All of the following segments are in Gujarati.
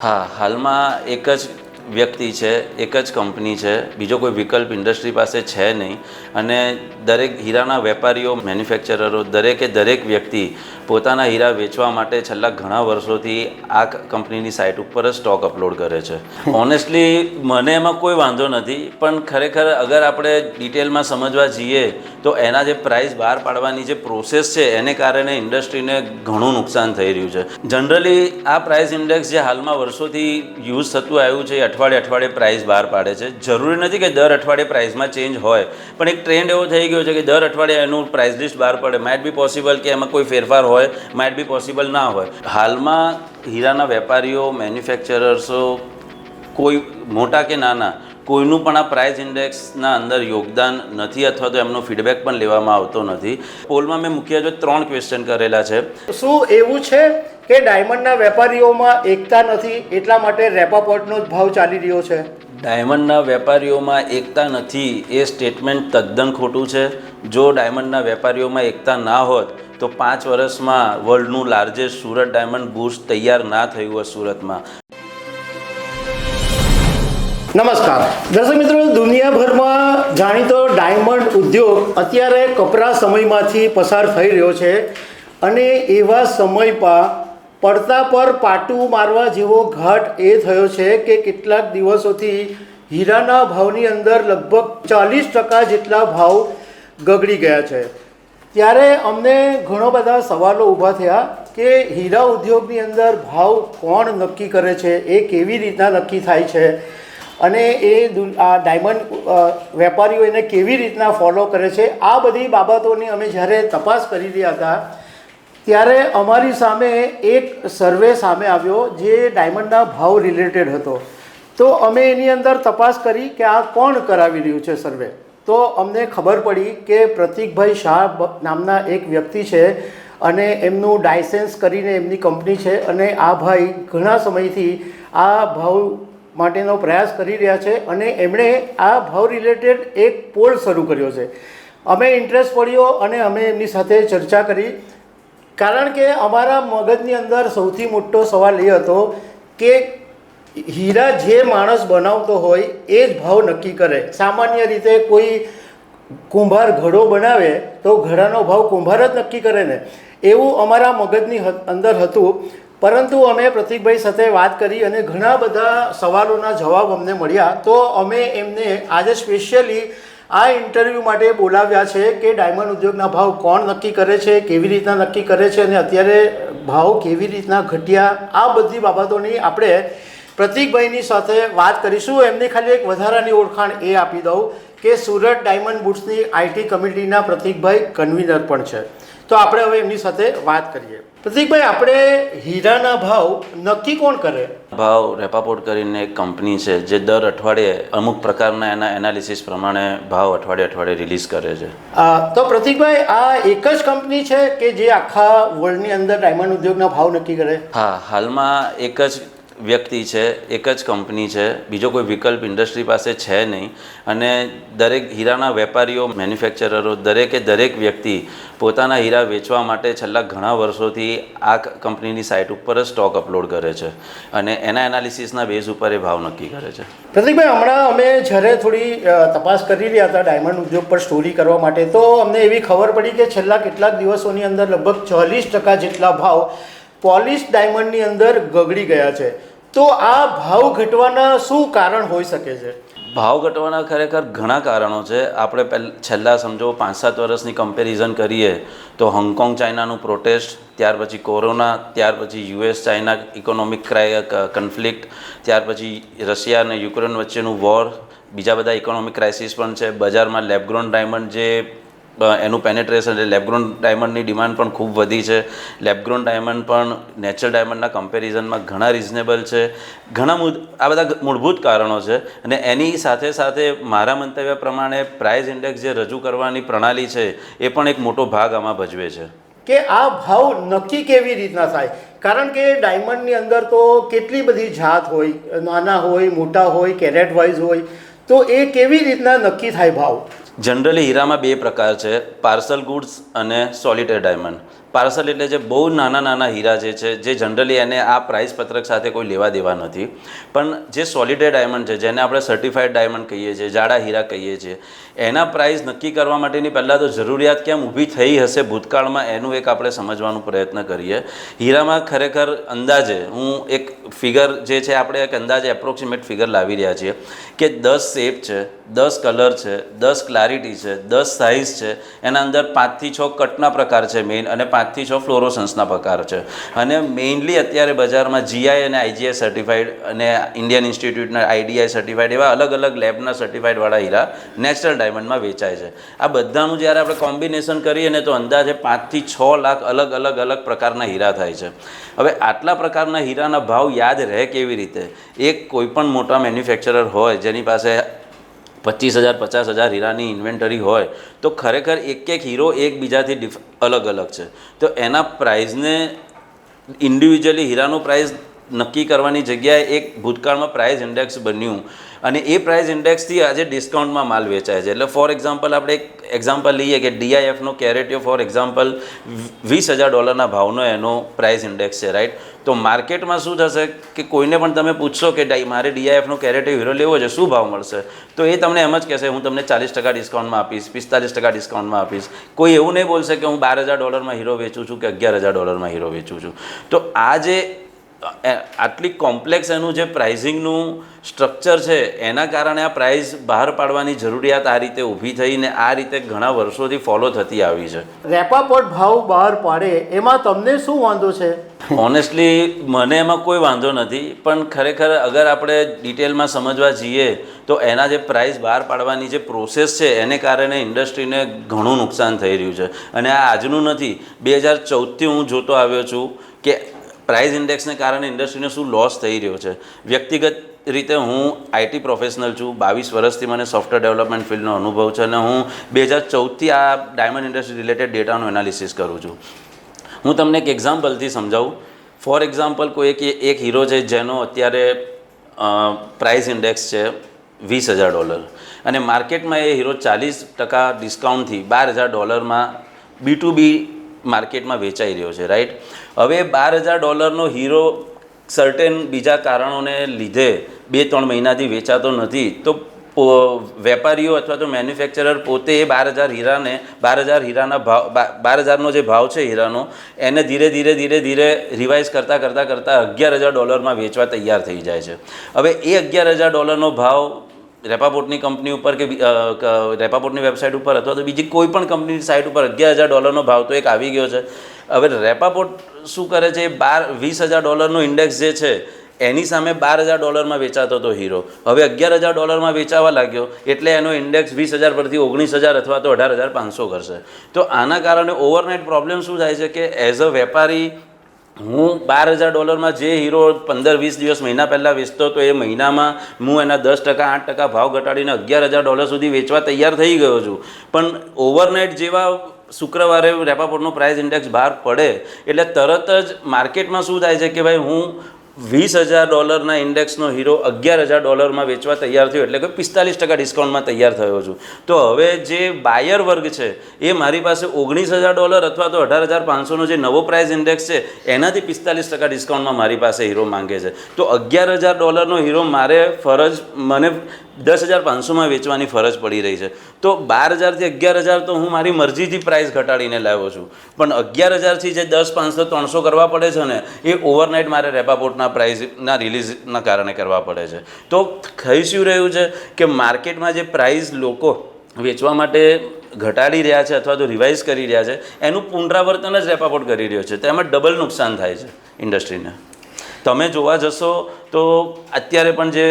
હા હાલમાં એક જ વ્યક્તિ છે, એક જ કંપની છે, બીજો કોઈ વિકલ્પ ઇન્ડસ્ટ્રી પાસે છે નહીં. અને દરેક હીરાના વેપારીઓ, મેન્યુફેક્ચરરો, દરેકે દરેક વ્યક્તિ પોતાના હીરા વેચવા માટે છેલ્લા ઘણા વર્ષોથી આ કંપનીની સાઇટ ઉપર જ સ્ટોક અપલોડ કરે છે. ઓનેસ્ટલી મને એમાં કોઈ વાંધો નથી, પણ ખરેખર અગર આપણે ડિટેલમાં સમજવા જઈએ, તો એના જે પ્રાઇસ બહાર પાડવાની જે પ્રોસેસ છે, એને કારણે ઇન્ડસ્ટ્રીને ઘણું નુકસાન થઈ રહ્યું છે. જનરલી આ પ્રાઇસ ઇન્ડેક્સ જે હાલમાં વર્ષોથી યુઝ થતું આવ્યું છે અઠવાડિયે અઠવાડિયે પ્રાઇસ બહાર પાડે છે. જરૂરી નથી કે દર અઠવાડિયે પ્રાઇસમાં ચેન્જ હોય. પણ એક ટ્રેન્ડ એવો થઈ ગયો છે કે દર અઠવાડિયે એનું પ્રાઇસ લિસ્ટ બહાર પડે. માઇટ બી પોસિબલ કે એમાં કોઈ ફેરફાર હોય માઇટ બી પોસિબલ ના હોય. હાલમાં હીરાના વેપારીઓ મેન્યુફેક્ચરર્સો કોઈ મોટા કે નાના કોઈનું પણ આ પ્રાઇસ ઇન્ડેક્સના અંદર યોગદાન નથી અથવા તો એમનો ફીડબેક પણ લેવામાં આવતો નથી. પોલમાં મેં મુખ્યત્વે ત્રણ ક્વેશ્ચન કરેલા છે. શું એવું છે કે ડાયમંડના વેપારીઓમાં એકતા નથી? એટલા માટે રેપાપોર્ટનો જ ભાવ ચાલી રહ્યો છે. ડાયમંડના વેપારીઓમાં એકતા નથી એ સ્ટેટમેન્ટ તદ્દન ખોટું છે. જો ડાયમંડના વેપારીઓમાં એકતા ના હોત તો પાંચ વર્ષમાં વર્લ્ડનું લાર્જેસ્ટ સુરત ડાયમંડ બુર્સ તૈયાર ના થયું હોત સુરતમાં. નમસ્કાર. દર્શક મિત્રો, દુનિયાભરમાં જાણીતો ડાયમંડ ઉદ્યોગ અત્યારે કપરા સમયમાંથી પસાર થઈ રહ્યો છે અને એવા સમયમાં પડતા પર પાટું મારવા જેવો ઘાટ એ થયો છે કે કેટલાક દિવસોથી હીરાના ભાવની અંદર લગભગ ચાલીસ ટકા જેટલા ભાવ ગગડી ગયા છે. ત્યારે અમને ઘણો બધા સવાલો ઊભા થયા કે હીરા ઉદ્યોગની અંદર ભાવ કોણ નક્કી કરે છે? એ કેવી રીતના નક્કી થાય છે? અને એ આ ડાયમંડ વેપારીઓ એને કેવી રીતના ફોલો કરે છે, આ બધી બાબતોની અમે જ્યારે તપાસ કરી રહ્યા હતા, ત્યારે અમારી સામે એક સર્વે સામે આવ્યો જે ડાયમંડના ભાવ રિલેટેડ હતો. તો અમે એની અંદર તપાસ કરી કે આ કોણ કરાવી રહ્યું છે સર્વે તો અમને ખબર પડી કે પ્રતિકભાઈ શાહ નામના એક વ્યક્તિ છે અને એમનું ડાયસેન્સ કરીને એમની કંપની છે અને આ ભાઈ ઘણા સમયથી આ ભાવ માટેનો પ્રયાસ કરી રહ્યા છે અને એમણે આ ભાવ રિલેટેડ એક પોલ શરૂ કર્યો છે. અમે ઇન્ટરેસ્ટ પડ્યો અને અમે એમની સાથે ચર્ચા કરી. કારણ કે અમારા મગજની અંદર સૌથી મોટો સવાલ એ હતો કે હીરા જે માણસ બનાવતો હોય એ જ ભાવ નક્કી કરે. સામાન્ય રીતે કોઈ કુંભાર ઘડો બનાવે તો ઘડાનો ભાવ કુંભાર જ નક્કી કરે ને. એવું અમારા મગજની અંદર હતું. પરંતુ અમે પ્રતિકભાઈ સાથે વાત કરી અને ઘણા બધા સવાલોના જવાબ અમને મળ્યા. તો અમે એમને આજે સ્પેશિયલી આ ઇન્ટરવ્યૂ માટે બોલાવ્યા છે કે ડાયમંડ ઉદ્યોગના ભાવ કોણ નક્કી કરે છે, કેવી રીતના નક્કી કરે છે અને અત્યારે ભાવ કેવી રીતના ઘટ્યા, આ બધી બાબતોની આપણે પ્રતિકભાઈની સાથે વાત કરીશું. એમની ખાલી એક વધારાની ઓળખાણ એ આપી દઉં કે સુરત ડાયમંડ બુટ્સની આઈટી કમિટીના પ્રતિકભાઈ કન્વીનર પણ છે. તો આપણે હવે એમની સાથે વાત કરીએ. પ્રતિકભાઈ આપણે હીરાના ભાવ નક્કી કોણ કરે? ભાવ રેપાપોર્ટ કરીને એક કંપની છે જે દર અઠવાડિયે અમુક પ્રકારના એના એનાલિસિસ પ્રમાણે ભાવ અઠવાડિયે અઠવાડિયે રિલીઝ કરે છે. તો પ્રતિકભાઈ આ એક જ કંપની છે કે જે આખા વર્લ્ડની અંદર ડાયમંડ ઉદ્યોગના ભાવ નક્કી કરે? હા હાલમાં એક જ વ્યક્તિ છે, એક જ કંપની છે, બીજો કોઈ વિકલ્પ ઇન્ડસ્ટ્રી પાસે છે નહીં. અને દરેક હીરાના વેપારીઓ, મેન્યુફેક્ચરરો, દરેકે દરેક વ્યક્તિ પોતાના હીરા વેચવા માટે છેલ્લા ઘણા વર્ષોથી આ કંપનીની સાઇટ ઉપર જ સ્ટોક અપલોડ કરે છે. અને એના એનાલિસિસના બેઝ ઉપર એ ભાવ નક્કી કરે છે. પ્રતિકભાઈ, હમણાં અમે જ્યારે થોડી તપાસ કરી રહ્યા હતા ડાયમંડ ઉદ્યોગ પર સ્ટોરી કરવા માટે, તો અમને એવી ખબર પડી કે છેલ્લા કેટલાક દિવસોની અંદર લગભગ ચાલીસ ટકા જેટલા ભાવ પોલિશ ડાયમંડની અંદર ગગડી ગયા છે. તો આ ભાવ ઘટવાના શું કારણ હોઈ શકે છે? ભાવ ઘટવાના ખરેખર ઘણા કારણો છે. આપણે પહેલ, છેલ્લા સમજો પાંચ સાત વર્ષની કમ્પેરિઝન કરીએ તો હોંગકોંગ ચાઇનાનું પ્રોટેસ્ટ ત્યાર પછી કોરોના ત્યાર પછી યુએસ ચાઇના ઇકોનોમિક ક્રાય કન્ફ્લિક્ટ ત્યાર પછી રશિયા અને યુક્રેન વચ્ચેનું વોર બીજા બધા ઇકોનોમિક ક્રાઇસિસ પણ છે. બજારમાં લેબગ્રોન ડાયમંડ જે એનું પેનેટ્રેશન એટલે લેબગ્રોન ડાયમંડની ડિમાન્ડ પણ ખૂબ વધી છે. લેબગ્રોન ડાયમંડ પણ નેચરલ ડાયમંડના કમ્પેરિઝનમાં ઘણા રિઝનેબલ છે. ઘણા આ બધા મૂળભૂત કારણો છે. અને એની સાથે સાથે મારા મંતવ્ય પ્રમાણે પ્રાઇસ ઇન્ડેક્સ જે રજૂ કરવાની પ્રણાલી છે, એ પણ એક મોટો ભાગ આમાં ભજવે છે. કે આ ભાવ નક્કી કેવી રીતના થાય? કારણ કે ડાયમંડની અંદર તો કેટલી બધી જાત હોય, નાના હોય, મોટા હોય કેરેટ વાઇઝ હોય. તો એ કેવી રીતના નક્કી થાય ભાવ? જનરલી હીરામાં બે પ્રકાર છે પાર્સલ ગુડ્સ અને સોલિટેડ ડાયમંડ પાર્સલ એટલે જે બહુ નાના નાના હીરા જે છે, જે જનરલી એને આ પ્રાઇસ પત્રક સાથે કોઈ લેવા દેવા નથી. પણ જે સોલિટેડ ડાયમંડ છે, જેને આપણે સર્ટિફાઈડ ડાયમંડ કહીએ છીએ, જાડા હીરા કહીએ છીએ, એના પ્રાઇસ નક્કી કરવા માટેની પહેલાં તો જરૂરિયાત કેમ ઊભી થઈ હશે ભૂતકાળમાં, એનું એક આપણે સમજવાનો પ્રયત્ન કરીએ. હીરામાં ખરેખર અંદાજે હું એક ફિગર જે છે, આપણે એક અંદાજે એપ્રોક્સિમેટ ફિગર લાવી રહ્યા છીએ કે દસ શેપ છે, દસ કલર છે, દસ ક્લારિટી છે, દસ સાઇઝ છે, એના અંદર પાંચથી છ કટના પ્રકાર છે મેઇન અને પાંચથી છ ફ્લોરોસન્સના પ્રકાર છે. અને મેઇનલી અત્યારે બજારમાં જીઆઈ અને આઈજીઆઈ સર્ટિફાઈડ અને ઇન્ડિયન ઇન્સ્ટિટ્યૂટના આઈડીઆઈ સર્ટિફાઈડ એવા અલગ અલગ લેબના સર્ટિફાઈડવાળા હીરા નેચરલ ડાયમંડમાં વેચાય છે. આ બધાનું જ્યારે આપણે કોમ્બિનેશન કરીએ ને તો અંદાજે પાંચથી છ લાખ અલગ અલગ અલગ પ્રકારના હીરા થાય છે. હવે આટલા પ્રકારના હીરાના ભાવ યાદ રહે કેવી રીતે? એક કોઈપણ મોટા મેન્યુફેક્ચરર હોય, જેની પાસે પચીસ હજાર, પચાસ હજાર હીરાની ઇન્વેન્ટરી હોય, તો ખરેખર એક એક હીરો એકબીજાથી ડિફ અલગ અલગ છે. તો એના પ્રાઇઝને ઇન્ડિવિજ્યુઅલી હીરાનો પ્રાઇસ નક્કી કરવાની જગ્યાએ એક ભૂતકાળમાં પ્રાઇઝ ઇન્ડેક્સ બન્યું. અને એ પ્રાઇઝ ઇન્ડેક્સથી આજે ડિસ્કાઉન્ટમાં માલ વેચાય છે. એટલે ફોર એક્ઝામ્પલ આપણે એક એક્ઝામ્પલ લઈએ કે ડીઆઈએફનો કેરેટિયો ફોર એક્ઝામ્પલ વીસ હજાર ડોલરના ભાવનો એનો પ્રાઇઝ ઇન્ડેક્સ છે રાઈટ તો માર્કેટમાં શું થશે કે કોઈને પણ તમે પૂછશો કે ડાઈ, મારે ડીઆઈએફનો કેરેટિવ હીરો લેવો છે, શું ભાવ મળશે? તો એ તમને એમ જ કહેશે, હું તમને ચાલીસ ટકા ડિસ્કાઉન્ટમાં આપીશ, પિસ્તાલીસ ટકા ડિસ્કાઉન્ટમાં આપીશ. કોઈ એવું નહીં બોલશે કે હું બાર હજાર ડોલરમાં હીરો વેચું છું કે અગિયાર હજાર ડોલરમાં હીરો વેચું છું. તો આ જે આટલી કોમ્પ્લેક્સ એનું જે પ્રાઇઝિંગનું સ્ટ્રક્ચર છે એના કારણે આ પ્રાઇઝ બહાર પાડવાની જરૂરિયાત આ રીતે ઊભી થઈને આ રીતે ઘણા વર્ષોથી ફોલો થતી આવી છે. રેપાપોટ ભાવ બહાર પાડે એમાં તમને શું વાંધો છે? ઓનેસ્ટલી મને એમાં કોઈ વાંધો નથી પણ ખરેખર અગર આપણે ડિટેલમાં સમજવા જઈએ તો એના જે પ્રાઇસ બહાર પાડવાની જે પ્રોસેસ છે એને કારણે ઇન્ડસ્ટ્રીને ઘણું નુકસાન થઈ રહ્યું છે. અને આ આજનું નથી બે હજાર ચૌદથી હું જોતો આવ્યો છું કે પ્રાઇસ ઇન્ડેક્સને કારણે ઇન્ડસ્ટ્રીને શું લોસ થઈ રહ્યો છે? વ્યક્તિગત રીતે હું આઈટી પ્રોફેશનલ છું. બાવીસ વર્ષથી મને સોફ્ટવેર ડેવલપમેન્ટ ફિલ્ડનો અનુભવ છે અને હું બે હજાર ચૌદથી આ ડાયમંડ ઇન્ડસ્ટ્રી રિલેટેડ ડેટાનું એનાલિસિસ કરું છું. હું તમને એક એક્ઝામ્પલથી સમજાવું. ફોર એક્ઝામ્પલ કોઈ એક એક હીરો છે જેનો અત્યારે પ્રાઇસ ઇન્ડેક્સ છે વીસ હજાર ડોલર. અને માર્કેટમાં એ હીરો ચાલીસ ટકા ડિસ્કાઉન્ટથી બાર હજાર ડોલરમાં બી ટુ બી માર્કેટમાં વેચાઈ રહ્યો છે રાઈટ હવે બાર હજાર ડોલરનો હીરો સર્ટેન બીજા કારણોને લીધે બે ત્રણ મહિનાથી વેચાતો નથી, તો વેપારીઓ અથવા તો મેન્યુફેક્ચરર પોતે એ બાર હજાર હીરાને, બાર હજાર હીરાના ભાવ બાર હજારનો જે ભાવ છે હીરાનો, એને ધીરે ધીરે ધીરે ધીરે રિવાઇઝ કરતાં કરતાં કરતાં અગિયાર હજાર ડોલરમાં વેચવા તૈયાર થઈ જાય છે. હવે એ અગિયાર હજાર ડોલરનો ભાવ રેપાપોર્ટની કંપની ઉપર કે રેપાપોર્ટની વેબસાઇટ ઉપર અથવા તો બીજી કોઈ પણ કંપનીની સાઇટ ઉપર અગિયાર હજાર ડોલરનો ભાવ તો એક આવી ગયો છે. હવે રેપાપોર્ટ શું કરે છે? બાર, વીસ હજાર ડોલરનો ઇન્ડેક્સ જે છે, એની સામે બાર હજાર ડોલરમાં વેચાતો હતો હીરો. હવે અગિયાર હજાર ડોલરમાં વેચાવા લાગ્યો, એટલે એનો ઇન્ડેક્સ વીસ હજાર પરથી ઓગણીસ હજાર અથવા તો અઢાર હજાર પાંચસો કરશે. તો આના કારણે ઓવરનાઇટ પ્રોબ્લેમ શું થાય છે કે એઝ અ વેપારી હું બાર હજાર ડોલરમાં જે હીરો પંદર, વીસ દિવસ મહિના પહેલાં વેચતો હતો, એ મહિનામાં હું એના દસ ટકા, આઠ ટકા ભાવ ઘટાડીને અગિયાર હજાર ડોલર સુધી વેચવા તૈયાર થઈ ગયો છું. પણ ઓવરનાઇટ જેવા શુક્રવારે રેપાપોર્ટનો પ્રાઇસ ઇન્ડેક્સ બહાર પડે, એટલે તરત જ માર્કેટમાં શું થાય છે કે ભાઈ હું વીસ હજાર ડોલરના ઇન્ડેક્સનો હીરો અગિયાર હજાર ડોલરમાં વેચવા તૈયાર થયો એટલે કે પિસ્તાલીસ ટકા ડિસ્કાઉન્ટમાં તૈયાર થયો છું. તો હવે જે બાયર વર્ગ છે, એ મારી પાસે ઓગણીસ હજાર ડોલર અથવા તો અઢાર હજાર પાંચસોનો જે નવો પ્રાઇસ ઇન્ડેક્સ છે, એનાથી પિસ્તાલીસ ટકા ડિસ્કાઉન્ટમાં મારી પાસે હીરો માંગે છે. તો અગિયાર હજાર ડોલરનો હીરો મારે ફરજ, મને દસ હજાર પાંચસોમાં વેચવાની ફરજ પડી રહી છે. તો બાર હજારથી અગિયાર હજાર તો હું મારી મરજીથી પ્રાઇસ ઘટાડીને લાવ્યો છું. પણ અગિયાર હજારથી જે દસ પાંચસો, ત્રણસો કરવા પડે છે ને, એ ઓવરનાઇટ મારે રેપાપોર્ટના પ્રાઇઝના રિલીઝના કારણે કરવા પડે છે. તો થઈ શું રહ્યું છે કે માર્કેટમાં જે પ્રાઇસ લોકો વેચવા માટે ઘટાડી રહ્યા છે અથવા તો રિવાઇઝ કરી રહ્યા છે, એનું પુનરાવર્તન જ રેપાપોર્ટ કરી રહ્યો છે. તેમાં ડબલ નુકસાન થાય છે ઇન્ડસ્ટ્રીને તમે જોવા જશો તો અત્યારે પણ જે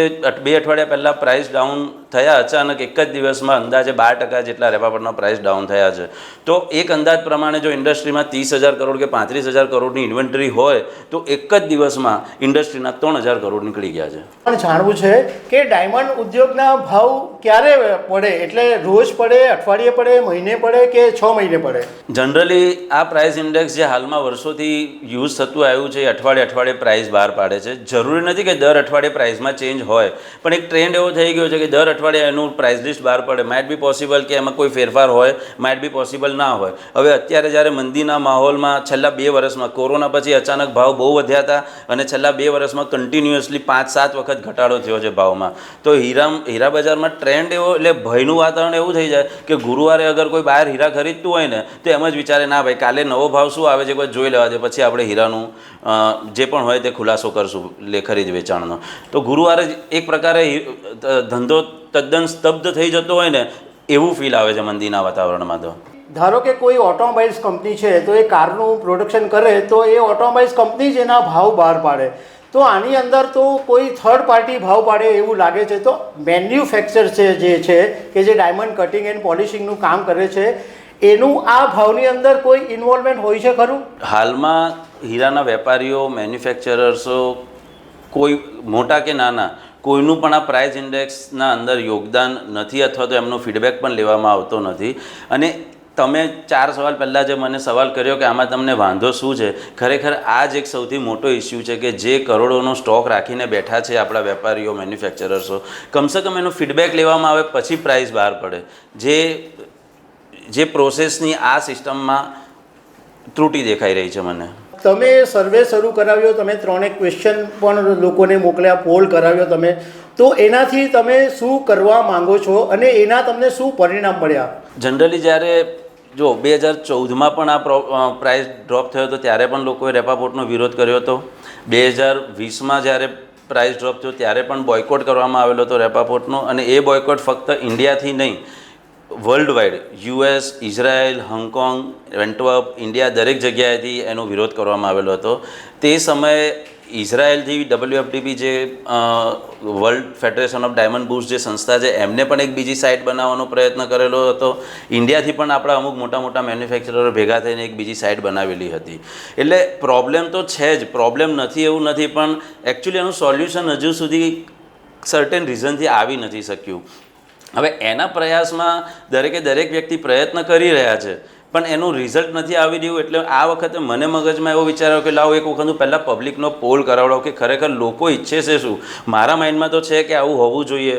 બે અઠવાડિયા પહેલાં પ્રાઇસ ડાઉન થયા અચાનક એક જ દિવસમાં અંદાજે બાર ટકા જેટલા રેપાપરના પ્રાઇસ ડાઉન થયા છે. તો એક અંદાજ પ્રમાણે જો ઇન્ડસ્ટ્રીમાં ત્રીસ હજાર કરોડ કે પાંત્રીસ હજાર કરોડની ઇન્વેન્ટરી હોય તો એક જ દિવસમાં ઇન્ડસ્ટ્રીના ત્રણ હજાર કરોડ નીકળી ગયા છે. પણ જાણવું છે કે ડાયમંડ ઉદ્યોગના ભાવ ક્યારે પડે? એટલે રોજ પડે અઠવાડિયે પડે મહિને પડે કે છ મહિને પડે? જનરલી આ પ્રાઇસ ઇન્ડેક્સ જે હાલમાં વર્ષોથી યુઝ થતું આવ્યું છે એ અઠવાડિયે અઠવાડિયે પ્રાઇસ બહાર પાડે છે. જરૂરી નથી કે દર અઠવાડિયે પ્રાઇસમાં ચેન્જ હોય. પણ એક ટ્રેન્ડ એવો થઈ ગયો છે કે દર અઠવાડિયે એનું પ્રાઇસ લિસ્ટ બહાર પડે. માઇટ બી પોસિબલ કે એમાં કોઈ ફેરફાર હોય માઇટ બી પોસિબલ ના હોય. હવે અત્યારે જ્યારે મંદીના માહોલમાં છેલ્લા બે વર્ષમાં, કોરોના પછી અચાનક ભાવ બહુ વધ્યા હતા અને છેલ્લા બે વર્ષમાં કન્ટિન્યુઅસલી પાંચ સાત વખત ઘટાડો થયો છે ભાવમાં. તો હીરા હીરા બજારમાં ટ્રેન્ડ એવો, એટલે ભયનું વાતાવરણ એવું થઈ જાય કે ગુરુવારે અગર કોઈ બહાર હીરા ખરીદતું હોય ને, તો એમ જ વિચારે, ના ભાઈ, કાલે નવો ભાવ શું આવે છે? કોઈ જોઈ લેવા દે. પછી આપણે હીરાનું જે પણ હોય તે ખુલાસો કરશું, લે ખરીદ વેચાણનો. તો ગુરુવારે એક પ્રકારે ધંધો તદ્દન સ્તબ્ધ થઈ જતો હોય ને એવું ફીલ આવે છે મંદીના વાતાવરણમાં તો. ધારો કે કોઈ ઓટોમોબાઈલ્સ કંપની છે તો એ કારનું પ્રોડક્શન કરે તો એ ઓટોમોબાઈલ્સ કંપની જ એના ભાવ બહાર પાડે. તો આની અંદર તો કોઈ થર્ડ પાર્ટી ભાવ પાડે એવું લાગે છે. તો મેન્યુફેક્ચર છે જે છે કે જે ડાયમંડ કટિંગ એન્ડ પોલિશિંગનું કામ કરે છે એનું આ ભાવની અંદર કોઈ ઇન્વોલ્વમેન્ટ હોય છે ખરું? હાલમાં હીરાના વેપારીઓ મેન્યુફેક્ચરર્સો કોઈ મોટા કે નાના, કોઈનું પણ આ પ્રાઇસ ઇન્ડેક્સના અંદર યોગદાન નથી અથવા તો એમનો ફીડબેક પણ લેવામાં આવતો નથી. અને તમે ચાર સવાલ પહેલાં જે મને સવાલ કર્યો કે આમાં તમને વાંધો શું છે, ખરેખર આ જ એક સૌથી મોટો ઇસ્યુ છે કે જે કરોડોનો સ્ટોક રાખીને બેઠા છે આપણા વેપારીઓ, મેન્યુફેક્ચરર્સો. કમસે કમ એનો ફીડબેક લેવામાં આવે પછી પ્રાઇસ બહાર પડે. જે જે પ્રોસેસની આ સિસ્ટમમાં ત્રુટી દેખાઈ રહી છે મને. તમે સર્વે શરૂ કરાવ્યો, તમે ત્રણેક ક્વેશ્ચન પણ લોકોને મોકલ્યા પોલ કરાવ્યો તમે, તો એનાથી તમે શું કરવા માંગો છો અને એના તમને શું પરિણામ મળ્યા? જનરલી જ્યારે જો બે હજાર ચૌદમાં પણ આ પ્રો પ્રાઇસ ડ્રોપ થયો હતો, ત્યારે પણ લોકોએ રેપાપોર્ટનો વિરોધ કર્યો હતો. બે હજાર વીસમાં જ્યારે પ્રાઇસ ડ્રોપ થયો, ત્યારે પણ બોયકોટ કરવામાં આવેલો હતો રેપાપોર્ટનો અને એ બોયકોટ ફક્ત ઇન્ડિયાથી નહીં world wide US Israel Hong Kong Antwerp India દરેક જગ્યાએથી એનો વિરોધ કરવામાં આવેલો હતો. તે સમયે ઇઝરાયલથી ડબલ્યુએફડીપી જે world federation of diamond bourse જે સંસ્થા છે, એમને પણ એક બીજી સાઇટ બનાવવાનો પ્રયત્ન કરેલો હતો. ઇન્ડિયાથી પણ આપણા અમુક મોટા મોટા મેન્યુફેક્ચરરો ભેગા થઈને એક બીજી સાઇટ બનાવેલી હતી. એટલે પ્રોબ્લેમ તો છે જ પ્રોબ્લેમ નથી એવું નથી, પણ એકચ્યુઅલી એનું સોલ્યુશન હજુ સુધી સર્ટેન રીઝનથી આવી નથી શક્યું. હવે એના પ્રયાસમાં દરેકે દરેક વ્યક્તિ પ્રયત્ન કરી રહ્યા છે, પણ એનું રિઝલ્ટ નથી આવી રહ્યું. એટલે આ વખતે મને મગજમાં એવો વિચાર આવ્યો કે લાવો એક વખત હું પહેલાં પબ્લિકનો પોલ કરાવડાવું કે ખરેખર લોકો ઈચ્છે છે શું? મારા માઇન્ડમાં તો છે કે આવું હોવું જોઈએ.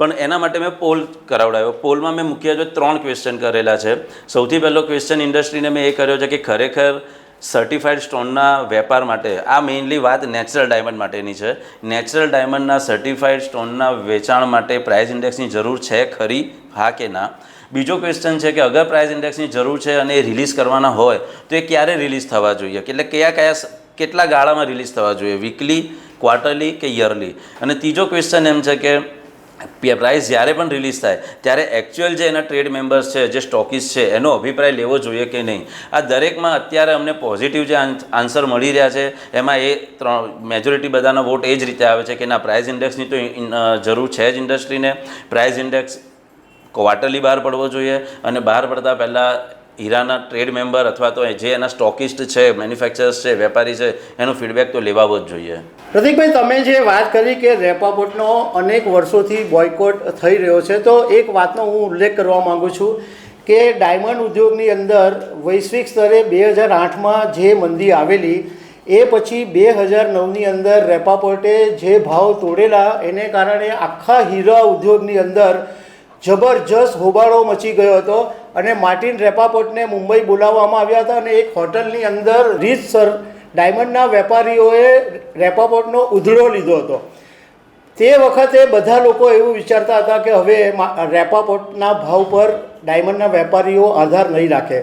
પણ એના માટે મેં પોલ કરાવડાવ્યો. પોલમાં મેં મુખ્યત્વે ત્રણ ક્વેશ્ચન કરેલા છે. સૌથી પહેલો ક્વેશ્ચન ઇન્ડસ્ટ્રીને મેં એ કર્યો છે કે ખરેખર સર્ટિફાઈડ સ્ટોનના વેપાર માટે, આ મેઇનલી વાત નેચરલ ડાયમંડ માટેની છે. નેચરલ ડાયમંડના સર્ટિફાઈડ સ્ટોનના વેચાણ માટે પ્રાઇસ ઇન્ડેક્સની જરૂર છે ખરી, હા કે ના? બીજો ક્વેશ્ચન છે કે અગર પ્રાઇસ ઇન્ડેક્સની જરૂર છે અને એ રિલીઝ કરવાના હોય, તો એ ક્યારે રિલીઝ થવા જોઈએ? એટલે કયા કયા કેટલા ગાળામાં રિલીઝ થવા જોઈએ? વીકલી ક્વાર્ટરલી કે યરલી અને ત્રીજો ક્વેશ્ચન એમ છે કે પ્રાઇસ જ્યારે પણ રિલીઝ થાય, ત્યારે એકચ્યુઅલ જે એના ટ્રેડ મેમ્બર્સ છે, જે સ્ટોકીસ છે, એનો અભિપ્રાય લેવો જોઈએ કે નહીં? આ દરેકમાં અત્યારે અમને પોઝિટિવ જે આન્સર મળી રહ્યા છે, એમાં એ ત્રણ મેજોરિટી બધાના વોટ એ જ રીતે આવે છે કે ના પ્રાઇસ ઇન્ડેક્સની તો જરૂર છે જ ઇન્ડસ્ટ્રીને પ્રાઇસ ઇન્ડેક્સ ક્વાર્ટરલી બહાર પડવો જોઈએ અને બહાર પડતા પહેલાં હીરાના ટ્રેડ મેમ્બર અથવા તો જે એના સ્ટોકિસ્ટ છે, મેન્યુફેક્ચરર્સ છે, વેપારી છે, એનો ફીડબેક તો લેવાવો જ જોઈએ. પ્રતિકભાઈ તમે જે વાત કરી કે રેપાપોર્ટનો અનેક વર્ષોથી બોયકોટ થઈ રહ્યો છે, તો એક વાતનો હું ઉલ્લેખ કરવા માગું છું કે ડાયમંડ ઉદ્યોગની અંદર વૈશ્વિક સ્તરે બે હજાર આઠમાં જે મંદી આવેલી, એ પછી બે હજાર નવની અંદર રેપાપોર્ટે જે ભાવ તોડેલા, એને કારણે આખા હીરા ઉદ્યોગની અંદર જબરજસ્ત હોબાળો મચી ગયો હતો. અને માર્ટિન રેપાપોર્ટને મુંબઈ બોલાવવામાં આવ્યા હતા અને એક હોટલની અંદર રીતસર ડાયમંડના વેપારીઓએ રેપાપોર્ટનો ઉધડો લીધો હતો. તે વખતે બધા લોકો એવું વિચારતા હતા કે હવે રેપાપોર્ટના ભાવ પર ડાયમંડના વેપારીઓ આધાર નહીં રાખે.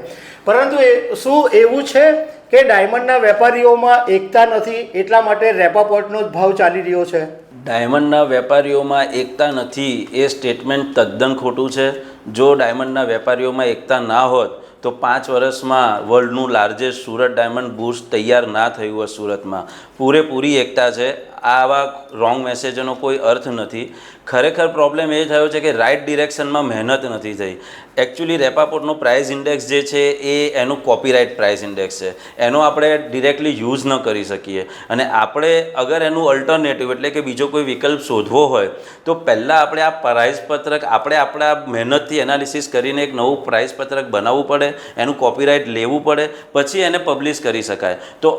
પરંતુ એ શું એવું છે કે ડાયમંડના વેપારીઓમાં એકતા નથી, એટલા માટે રેપાપોર્ટનો જ ભાવ ચાલી રહ્યો છે? ડાયમંડના વેપારીઓમાં એકતા નથી એ સ્ટેટમેન્ટ તદ્દન ખોટું છે. જો ડાયમંડના વેપારીઓમાં એકતા ના હોત, તો પાંચ વર્ષમાં વર્લ્ડનું લાર્જેસ્ટ સુરત ડાયમંડ બુર્સ તૈયાર ના થયું હોત સુરતમાં. પૂરેપૂરી એકતા છે. આવા રોંગ મેસેજનો કોઈ અર્થ નથી. ખરેખર પ્રોબ્લેમ એ થયો છે કે રાઇટ ડિરેક્શનમાં મહેનત નથી થઈ. એકચ્યુઅલી રેપાપોર્ટનો પ્રાઇસ ઇન્ડેક્સ જે છે એ એનું કોપીરાઇટ પ્રાઇસ ઇન્ડેક્સ છે. એનો આપણે ડિરેક્ટલી યુઝ ન કરી શકીએ. અને આપણે અગર એનું અલ્ટરનેટિવ એટલે કે બીજો કોઈ વિકલ્પ શોધવો હોય, તો પહેલાં આપણે આ પ્રાઇસ પત્રક, આપણે આપણા મહેનતથી એનાલિસિસ કરીને એક નવું પ્રાઇસ પત્રક બનાવવું પડે, એનું કોપીરાઇટ લેવું પડે, પછી એને પબ્લિશ કરી શકાય. તો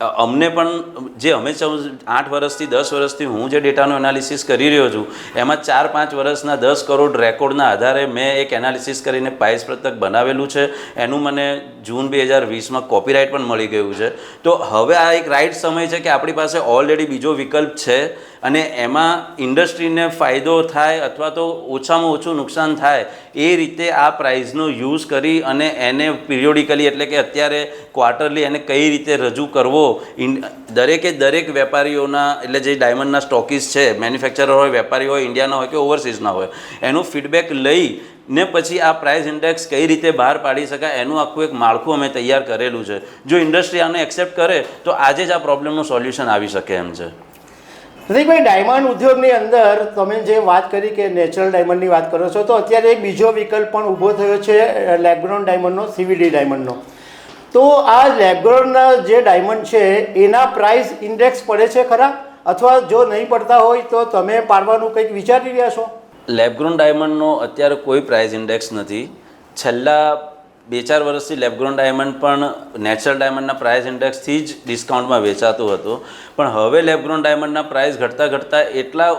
અમને પણ જે અમે આઠ વર્ષથી, દસ વર્ષથી હું જે ડેટાનું એનાલિસિસ કરી રહ્યો છું, એમાં ચાર, પાંચ વર્ષના, દસ કરોડ રેકોર્ડના આધારે મેં એક એનાલિસિસ કરીને પાઇસ પ્રતક બનાવેલું છે. એનું મને જૂન બે હજાર વીસમાં કોપીરાઇટ પણ મળી ગયું છે. તો હવે આ એક રાઇટ સમય છે કે આપણી પાસે ઓલરેડી બીજો વિકલ્પ છે અને એમાં ઇન્ડસ્ટ્રીને ફાયદો થાય અથવા તો ઓછામાં ઓછું નુકસાન થાય એ રીતે આ પ્રાઇઝનો યુઝ કરી અને એને પિરિયોડિકલી એટલે કે અત્યારે ક્વાર્ટરલી એને કઈ રીતે રજૂ કરવો દરેકે દરેક વેપારીઓના એટલે જે ડાયમંડના સ્ટોકીસ છે મેન્યુફેક્ચરર હોય, વેપારી હોય ઇન્ડિયાના હોય કે ઓવરસીઝના હોય, એનું ફીડબેક લઈ ને પછી આ પ્રાઇસ ઇન્ડેક્સ કઈ રીતે બહાર પાડી શકાય, એનું આખું એક માળખું અમે તૈયાર કરેલું છે. જો ઇન્ડસ્ટ્રી આને એક્સેપ્ટ કરે, તો આજે જ આ પ્રોબ્લેમનું સોલ્યુશન આવી શકે એમ છે. પ્રતિકભાઈ ડાયમંડ ઉદ્યોગની અંદર તમે જે વાત કરી કે નેચરલ ડાયમંડની વાત કરો છો, તો અત્યારે એક બીજો વિકલ્પ પણ ઊભો થયો છે લેબગ્રોન ડાયમંડનો સીવીડી ડાયમંડનો તો આ લેબગ્રોનના જે ડાયમંડ છે, એના પ્રાઇસ ઇન્ડેક્સ પડે છે ખરા? અથવા જો નહીં પડતા હોય, તો તમે પાડવાનું કંઈક વિચારી રહ્યા છો? લેબગ્રોન ડાયમંડનો અત્યારે કોઈ પ્રાઇસ ઇન્ડેક્સ નથી. છેલ્લા બે ચાર વર્ષથી લેબગ્રોન ડાયમંડ પણ નેચરલ ડાયમંડના પ્રાઇસ ઇન્ડેક્સથી જ ડિસ્કાઉન્ટમાં વેચાતું હતું. પણ હવે લેબગ્રોન ડાયમંડના પ્રાઇસ ઘટતા ઘટતા એટલા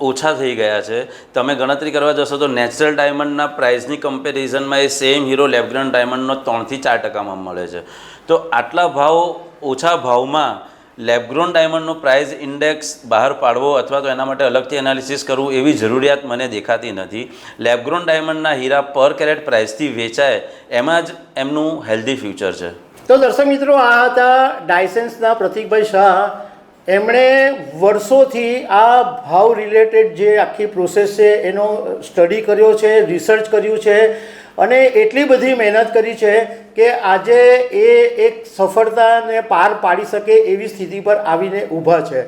ઓછા થઈ ગયા છે. તમે ગણતરી કરવા જશો તો નેચરલ ડાયમંડના પ્રાઇસની કમ્પેરિઝનમાં એ સેમ હીરો લેબગ્રોન ડાયમંડનો ત્રણથી ચાર ટકામાં મળે છે. તો આટલા ભાવ, ઓછા ભાવમાં લેબગ્રોન ડાયમંડનો પ્રાઇસ ઇન્ડેક્સ બહાર પાડવો અથવા તો એના માટે અલગથી એનાલિસિસ કરવું એવી જરૂરિયાત મને દેખાતી નથી. લેબગ્રોન ડાયમંડના હીરા પર કેરેટ પ્રાઇસથી વેચાય, એમાં જ એમનું હેલ્ધી ફ્યુચર છે. તો દર્શક મિત્રો, આ હતા ડાયસેન્સના પ્રતિકભાઈ શાહ. એમણે વર્ષોથી આ ભાવ રિલેટેડ જે આખી પ્રોસેસ છે, એનો સ્ટડી કર્યો છે, રિસર્ચ કર્યું છે અને એટલી બધી મહેનત કરી છે કે આજે એ એક સફળતાને પાર પાડી શકે એવી સ્થિતિ પર આવીને ઊભા છે.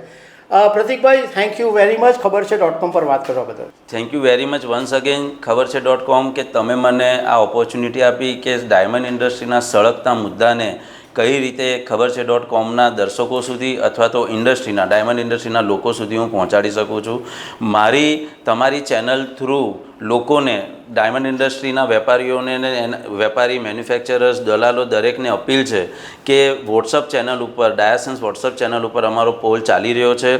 પ્રતિકભાઈ thank you very much Khabar Chhe dot com પર વાત કરવા બદલ. Thank you very much once again Khabar Chhe dot કોમ કે તમે મને આ ઓપોર્ચ્યુનિટી આપી કે ડાયમંડ ઇન્ડસ્ટ્રીના સળગતા મુદ્દાને કઈ રીતે ખબર છે ડોટ કોમના દર્શકો સુધી અથવા તો ઇન્ડસ્ટ્રીના ડાયમંડ ઇન્ડસ્ટ્રીના લોકો સુધી હું પહોંચાડી શકું છું? મારી, તમારી ચેનલ થ્રુ લોકોને ડાયમંડ ઇન્ડસ્ટ્રીના વેપારીઓને વેપારી મેન્યુફેક્ચરર્સ દલાલો દરેકને અપીલ છે કે વોટ્સઅપ ચેનલ ઉપર ડાયાસન્સ વોટ્સઅપ ચેનલ ઉપર અમારો પોલ ચાલી રહ્યો છે.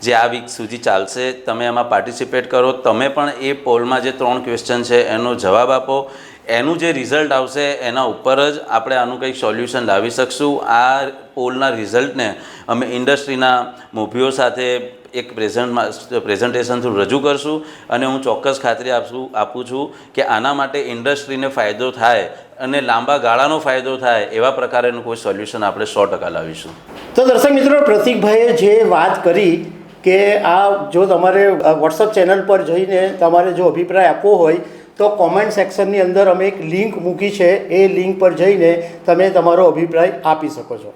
જે આ વીક સુધી ચાલશે, તમે એમાં પાર્ટિસિપેટ કરો. તમે પણ એ પોલમાં જે ત્રણ ક્વેશ્ચન છે એનો જવાબ આપો. એનું જે રિઝલ્ટ આવશે, એના ઉપર જ આપણે આનું કંઈક સોલ્યુશન લાવી શકશું. આ પોલના રિઝલ્ટને અમે ઇન્ડસ્ટ્રીના મોભીઓ સાથે એક પ્રેઝન્ટ પ્રેઝન્ટેશન થ્રુ રજૂ કરશું અને હું ચોક્કસ ખાતરી આપશું, આપું છું કે આના માટે ઇન્ડસ્ટ્રીને ફાયદો થાય અને લાંબા ગાળાનો ફાયદો થાય એવા પ્રકારેનું કોઈ સોલ્યુશન આપણે સો ટકા લાવીશું. તો દર્શક મિત્રો, પ્રતિકભાઈએ જે વાત કરી કે આ જો તમારે વોટ્સઅપ ચેનલ પર જઈને તમારે જો અભિપ્રાય આપવો હોય તો કોમેન્ટ સેક્શનની અંદર અમે એક લિંક મૂકી છે. એ લિંક પર જઈને તમે તમારો અભિપ્રાય આપી શકો છો.